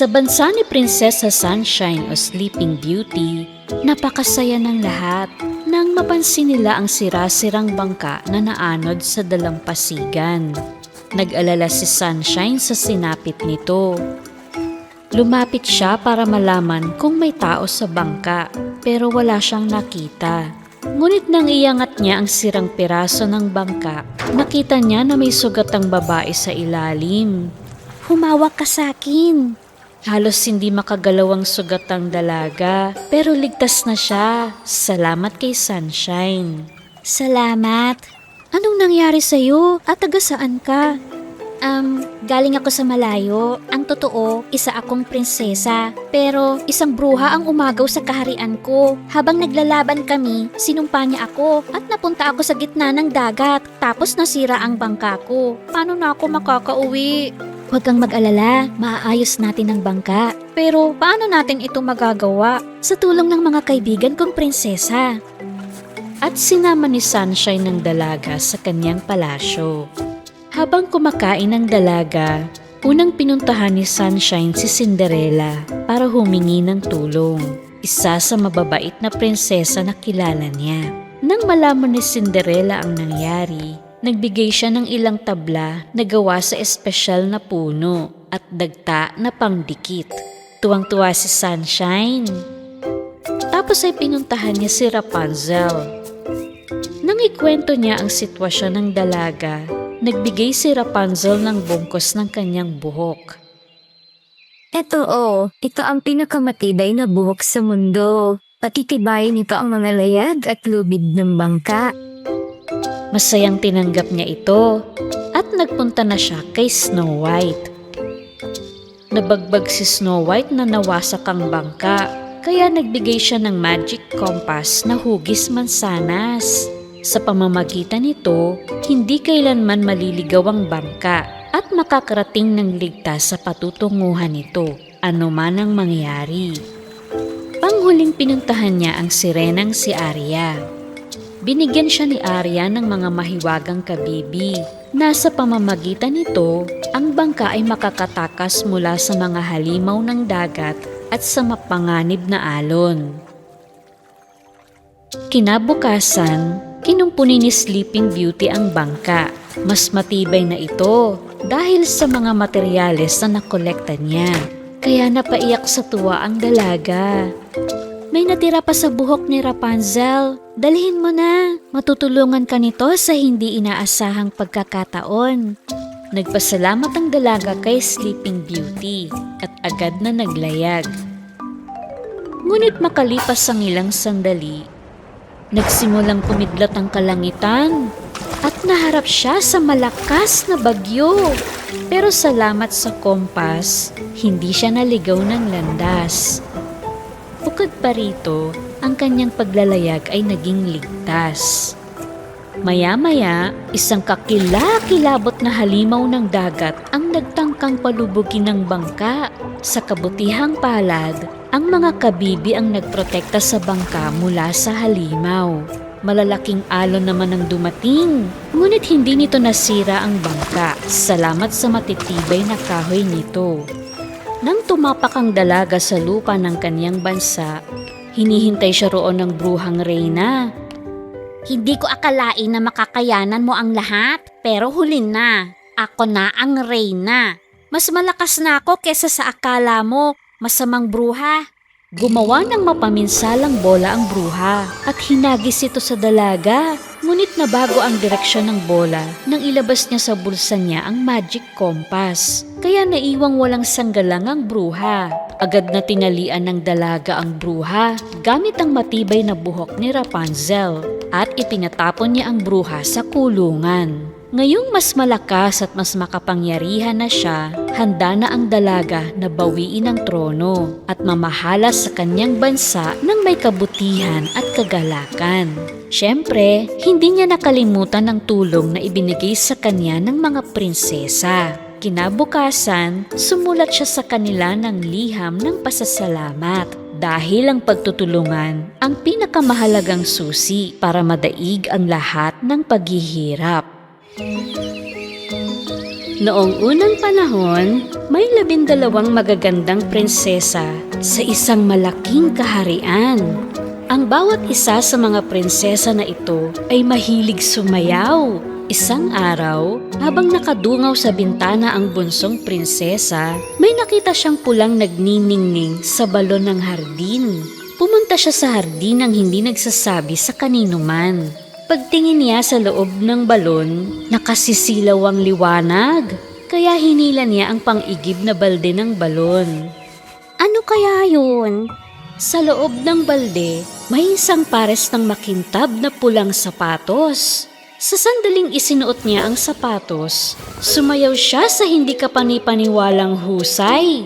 Sa bansa ni Prinsesa Sunshine o Sleeping Beauty, napakasaya ng lahat nang mapansin nila ang sira-sirang bangka na naanod sa dalampasigan. Nag-alala si Sunshine sa sinapit nito. Lumapit siya para malaman kung may tao sa bangka pero wala siyang nakita. Ngunit nang iangat niya ang sirang piraso ng bangka, nakita niya na may sugat ang babae sa ilalim. Humawak ka sa akin. Halos hindi makagalaw ang sugat ng dalaga, pero ligtas na siya. Salamat kay Sunshine. Salamat. Anong nangyari sa'yo at taga saan ka? Um, galing ako sa malayo. Ang totoo, isa akong prinsesa. Pero isang bruha ang umagaw sa kaharian ko. Habang naglalaban kami, sinumpa niya ako at napunta ako sa gitna ng dagat. Tapos nasira ang bangka ko. Paano na ako makakauwi? Huwag kang mag-alala, maaayos natin ang bangka. Pero paano natin ito magagawa? Sa tulong ng mga kaibigan kong prinsesa. At sinama ni Sunshine ng dalaga sa kanyang palasyo. Habang kumakain ng dalaga, unang pinuntahan ni Sunshine si Cinderella para humingi ng tulong. Isa sa mababait na prinsesa na kilala niya. Nang malaman ni Cinderella ang nangyari, nagbigay siya ng ilang tabla na gawa sa espesyal na puno at dagta na pangdikit. Tuwang-tuwa si Sunshine. Tapos ay pinuntahan niya si Rapunzel. Nang ikwento niya ang sitwasyon ng dalaga, nagbigay si Rapunzel ng bungkos ng kanyang buhok. Eto oh, ito ang pinakamatibay na buhok sa mundo. Patitibayin nito ang mga layag at lubid ng bangka. Masayang tinanggap niya ito at nagpunta na siya kay Snow White. Nabagbag si Snow White na nawasak ang bangka kaya nagbigay siya ng magic compass na hugis mansanas. Sa pamamagitan nito, hindi kailanman maliligaw ang bangka at makakarating ng ligtas sa patutunguhan nito, ano man ang mangyari. Panghuling pinuntahan niya ang sirenang si Arya. Binigyan siya ni Arya ng mga mahiwagang kabibi. Nasa pamamagitan nito, ang bangka ay makakatakas mula sa mga halimaw ng dagat at sa mapanganib na alon. Kinabukasan, kinumpuni ni Sleeping Beauty ang bangka. Mas matibay na ito dahil sa mga materyales na nakolekta niya. Kaya napaiyak sa tuwa ang dalaga. May natira pa sa buhok ni Rapunzel. Dalhin mo na. Matutulungan ka nito sa hindi inaasahang pagkakataon. Nagpasalamat ang dalaga kay Sleeping Beauty at agad na naglayag. Ngunit makalipas ang ilang sandali, nagsimulang kumidlat ang kalangitan at naharap siya sa malakas na bagyo. Pero salamat sa kompas, hindi siya naligaw ng landas. Bukod pa rito, ang kanyang paglalayag ay naging ligtas. Maya-maya, isang kakilakilabot na halimaw ng dagat ang nagtangkang palubugin ng bangka. Sa kabutihang palad, ang mga kabibi ang nagprotekta sa bangka mula sa halimaw. Malalaking alon naman ang dumating, ngunit hindi nito nasira ang bangka. Salamat sa matitibay na kahoy nito. Nang tumapak ang dalaga sa lupa ng kanyang bansa, hinihintay siya roon ng bruhang reyna. Hindi ko akalain na makakayanan mo ang lahat, pero huli na. Ako na ang reyna. Mas malakas na ako kesa sa akala mo, masamang bruha. Gumawa ng mapaminsalang bola ang bruha at hinagis ito sa dalaga. Ngunit nabago ang direksyon ng bola nang ilabas niya sa bulsa niya ang magic compass. Kaya naiwang walang sanggalang ang bruha. Agad na tinalian ng dalaga ang bruha gamit ang matibay na buhok ni Rapunzel at itinatapon niya ang bruha sa kulungan. Ngayong mas malakas at mas makapangyarihan na siya, handa na ang dalaga na bawiin ang trono at mamahala sa kanyang bansa ng may kabutihan at kagalakan. Siyempre, hindi niya nakalimutan ang tulong na ibinigay sa kanya ng mga prinsesa. Kinabukasan, sumulat siya sa kanila ng liham ng pasasalamat dahil ang pagtutulungan ang pinakamahalagang susi para madaig ang lahat ng paghihirap. Noong unang panahon, may labindalawang magagandang prinsesa sa isang malaking kaharian. Ang bawat isa sa mga prinsesa na ito ay mahilig sumayaw. Isang araw, habang nakadungaw sa bintana ang bunsong prinsesa, may nakita siyang pulang nagniningning sa balon ng hardin. Pumunta siya sa hardin nang hindi nagsasabi sa kanino man. Pagtingin niya sa loob ng balon, nakasisilaw ang liwanag. Kaya hinila niya ang pang-igib na balde ng balon. Ano kaya yun? Sa loob ng balde, may isang pares ng makintab na pulang sapatos. Sa sandaling isinuot niya ang sapatos, sumayaw siya sa hindi kapanipaniwalang husay.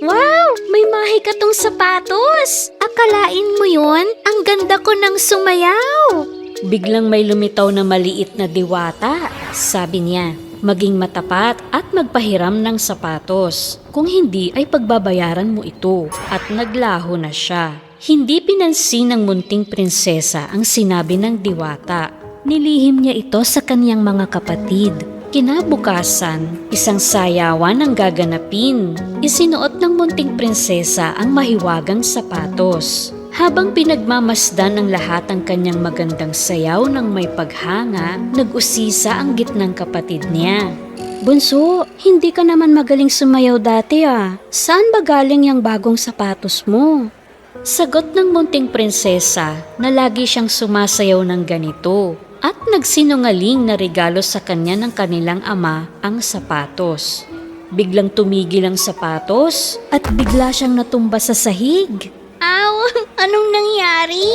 Wow! May mahi ka tong sapatos! Akalain mo yun? Ang ganda ko ng sumayaw! Biglang may lumitaw na maliit na diwata, sabi niya. Maging matapat at magpahiram ng sapatos. Kung hindi ay pagbabayaran mo ito at naglaho na siya. Hindi pinansin ng munting prinsesa ang sinabi ng diwata. Nilihim niya ito sa kaniyang mga kapatid. Kinabukasan, isang sayawan ang gaganapin. Isinuot ng munting prinsesa ang mahiwagang sapatos. Habang pinagmamasdan ng lahat ang kanyang magandang sayaw ng may paghanga, nag-usisa ang gitnang kapatid niya. Bunso, hindi ka naman magaling sumayaw dati ah. Saan ba galing yung bagong sapatos mo? Sagot ng munting prinsesa na lagi siyang sumasayaw ng ganito at nagsinungaling na regalo sa kanya ng kanilang ama ang sapatos. Biglang tumigil ang sapatos at bigla siyang natumba sa sahig. Aw, anong nangyari?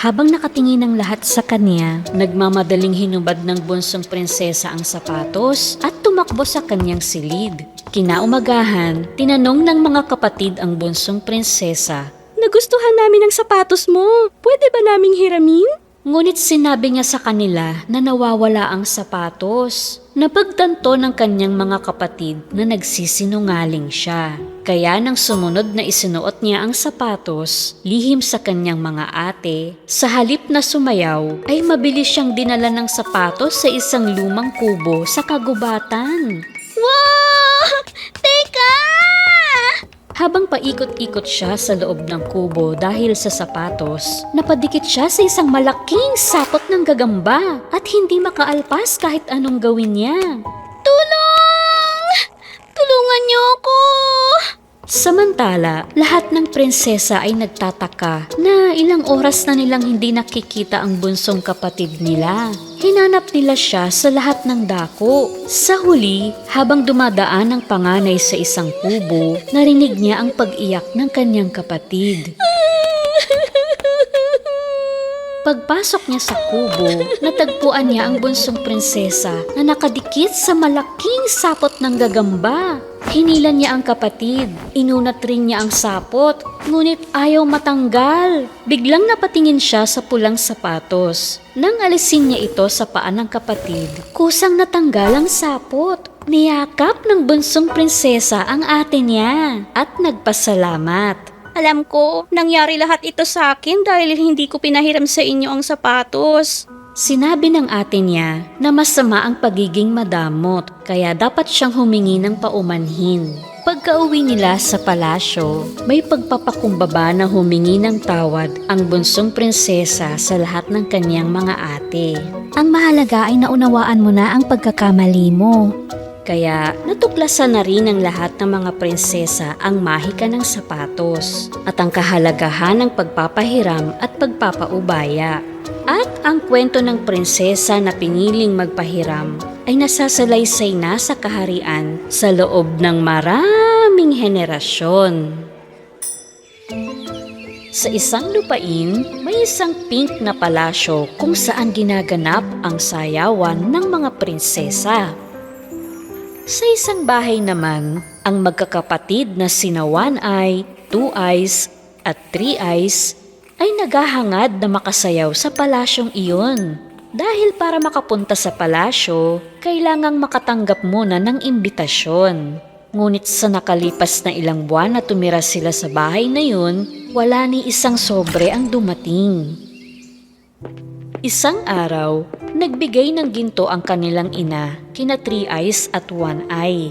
Habang nakatingin ang lahat sa kanya, nagmamadaling hinubad ng bunsong prinsesa ang sapatos at tumakbo sa kanyang silid. Kinaumagahan, tinanong ng mga kapatid ang bunsong prinsesa, Nagustuhan namin ang sapatos mo. Pwede ba naming hiramin? Ngunit sinabi niya sa kanila na nawawala ang sapatos. Napagtanto ng kanyang mga kapatid na nagsisinungaling siya. Kaya nang sumunod na isinuot niya ang sapatos, lihim sa kanyang mga ate, sa halip na sumayaw, ay mabilis siyang dinala ng sapatos sa isang lumang kubo sa kagubatan. Wow! Habang paikot-ikot siya sa loob ng kubo dahil sa sapatos, napadikit siya sa isang malaking sakot ng gagamba at hindi makaalpas kahit anong gawin niya. Samantala, lahat ng prinsesa ay nagtataka na ilang oras na nilang hindi nakikita ang bunsong kapatid nila. Hinanap nila siya sa lahat ng dako. Sa huli, habang dumadaan ang panganay sa isang kubo, narinig niya ang pag-iyak ng kanyang kapatid. Pagpasok niya sa kubo, natagpuan niya ang bunsong prinsesa na nakadikit sa malaking sapot ng gagamba. Hinilan niya ang kapatid, inunat rin niya ang sapot, ngunit ayaw matanggal. Biglang napatingin siya sa pulang sapatos. Nang alisin niya ito sa paa ng kapatid, kusang natanggal ang sapot. Niyakap ng bunsong prinsesa ang ate niya at nagpasalamat. Alam ko, nangyari lahat ito sa akin dahil hindi ko pinahiram sa inyo ang sapatos. Sinabi ng ate niya na masama ang pagiging madamot kaya dapat siyang humingi ng paumanhin. Pagka-uwi nila sa palasyo, may pagpapakumbaba na humingi ng tawad ang bunsong prinsesa sa lahat ng kanyang mga ate. Ang mahalaga ay naunawaan mo na ang pagkakamali mo. Kaya natuklasan na rin ng lahat ng mga prinsesa ang mahika ng sapatos at ang kahalagahan ng pagpapahiram at pagpapaubaya. At ang kwento ng prinsesa na piniling magpahiram ay nasasalaysay na sa kaharian sa loob ng maraming henerasyon. Sa isang lupain, may isang pink na palasyo kung saan ginaganap ang sayawan ng mga prinsesa. Sa isang bahay naman, ang magkakapatid na sina One Eye, Two Eyes at Three Eyes ay naghahangad na makasayaw sa palasyong iyon. Dahil para makapunta sa palasyo, kailangang makatanggap muna ng imbitasyon. Ngunit sa nakalipas na ilang buwan na tumira sila sa bahay na yun, wala ni isang sobre ang dumating. Isang araw, Nagbigay ng ginto ang kanilang ina, kina Three Eyes at One Eye.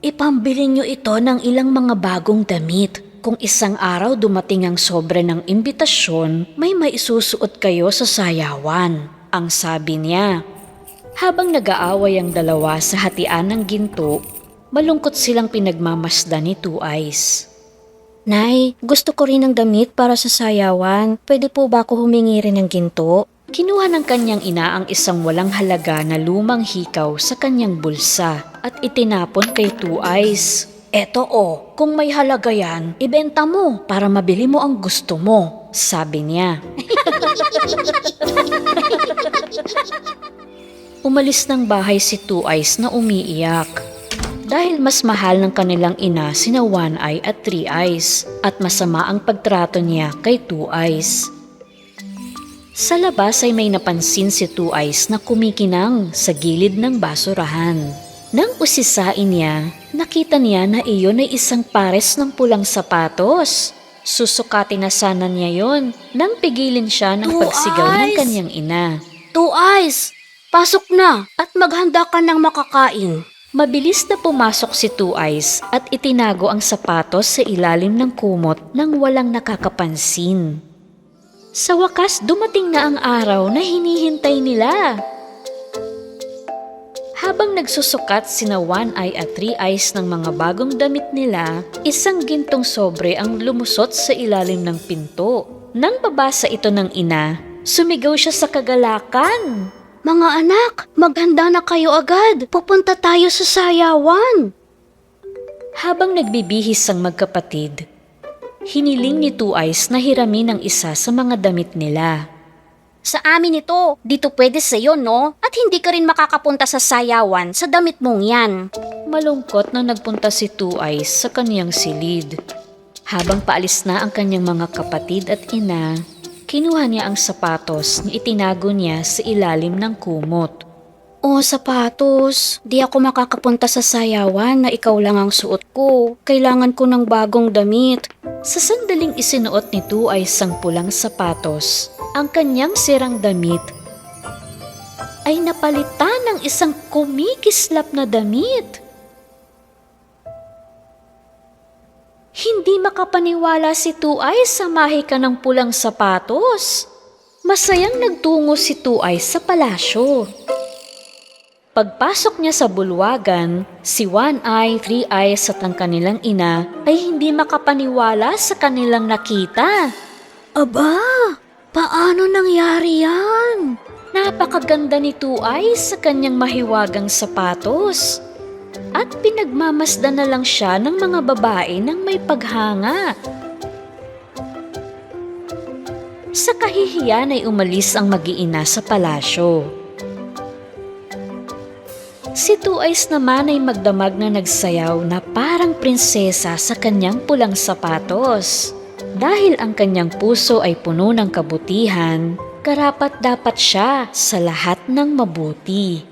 Ipambili nyo ito ng ilang mga bagong damit. Kung isang araw dumating ang sobre ng imbitasyon, may maisusuot kayo sa sayawan. Ang sabi niya. Habang nag-aaway ang dalawa sa hatian ng ginto, malungkot silang pinagmamasdan ni Two Eyes. Nay, gusto ko rin ng damit para sa sayawan. Pwede po ba ako humingi rin ng ginto? Kinuha ng kanyang ina ang isang walang halaga na lumang hikaw sa kanyang bulsa at itinapon kay Two Eyes. Eto o, kung may halaga yan, ibenta mo para mabili mo ang gusto mo, sabi niya. Umalis ng bahay si Two Eyes na umiiyak. Dahil mas mahal ng kanilang ina sina One Eye at Three Eyes at masama ang pagtrato niya kay Two Eyes. Sa labas ay may napansin si Two Eyes na kumikinang sa gilid ng basurahan. Nang usisain niya, nakita niya na iyon ay isang pares ng pulang sapatos. Susukatin na sana niya yon nang pigilin siya ng Two pagsigaw ng Eyes! kanyang ina. Two eyes! Pasok na at maghanda ka ng makakain. Mabilis na pumasok si Two Eyes at itinago ang sapatos sa ilalim ng kumot nang walang nakakapansin. Sa wakas, dumating na ang araw na hinihintay nila. Habang nagsusukat sina One Eye at Three Eyes ng mga bagong damit nila, isang gintong sobre ang lumusot sa ilalim ng pinto. Nang babasa ito ng ina, sumigaw siya sa kagalakan. Mga anak, maghanda na kayo agad. Pupunta tayo sa sayawan. Habang nagbibihis ang magkapatid, hiniling ni Two Eyes na hiramin ang isa sa mga damit nila. Sa amin ito, dito pwede sa'yo, no? At hindi ka rin makakapunta sa sayawan sa damit mong yan. Malungkot na nagpunta si Two Eyes sa kaniyang silid. Habang paalis na ang kanyang mga kapatid at ina, kinuha niya ang sapatos na itinago niya sa ilalim ng kumot. Oh, sapatos. Di ako makakapunta sa sayawan na ikaw lang ang suot ko. Kailangan ko ng bagong damit. Sa sandaling isinuot ni Two Eyes ang pulang sapatos, ang kanyang sirang damit ay napalitan ng isang kumikislap na damit. Hindi makapaniwala si Eyes sa mahika ng pulang sapatos. Masayang nagtungo si Eyes sa palasyo. Pagpasok niya sa bulwagan, si One Eye, Three Eyes at ang kanilang ina ay hindi makapaniwala sa kanilang nakita. Aba, paano nangyari yan? Napakaganda ni Two Eyes sa kanyang mahiwagang sapatos. At pinagmamasdan na lang siya ng mga babae ng may paghanga. Sa kahihiyan ay umalis ang mag-iina sa palasyo. Si Two naman ay magdamag na nagsayaw na parang prinsesa sa kanyang pulang sapatos. Dahil ang kanyang puso ay puno ng kabutihan, karapat dapat siya sa lahat ng mabuti.